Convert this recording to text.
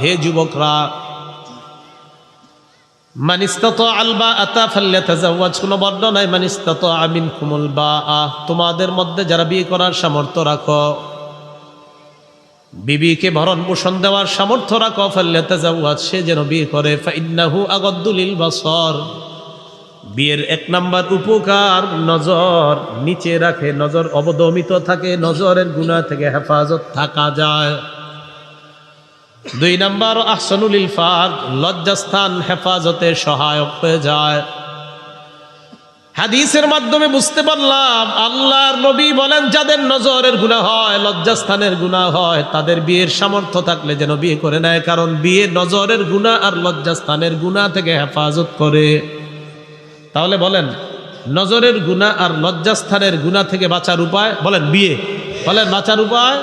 হে যুবকরা বর্ণনায় মানিস্তাত আমিন কুমুল বা আহ তোমাদের মধ্যে যারা বিয়ে করার সামর্থ্য রাখো, বিবিকে ভরণ পোষণ দেওয়ার সামর্থ্য রাখো ফাল্লে তাজাওয়াজ সে যেন বিয়ে করে ফাইন্নাহু আগদ্দুলিল বাসর বিয়ের এক নাম্বার উপকার, নজর নিচে রাখে, নজর অবদমিত থাকে, নজরের গুণা থেকে হেফাজত থাকা যায়। দুই নাম্বার আহসানুল ইলফাক লজ্জাস্থান, হেফাজতে সহায়ক হয়ে যায়। হাদিসের মাধ্যমে বুঝতে পারলাম, আল্লাহর নবী বলেন, যাদের নজরের গুণা হয়, লজ্জাস্থানের গুণা হয়, তাদের বিয়ের সামর্থ্য থাকলে যেন বিয়ে করে নেয়, কারণ বিয়ে নজরের গুণা আর লজ্জাস্থানের গুণা থেকে হেফাজত করে। তাহলে বলেন, নজরের গুণা আর লজ্জাস্থানের গুণা থেকে বাঁচার উপায়, বলেন বিয়ে। বলেন বাঁচার উপায়?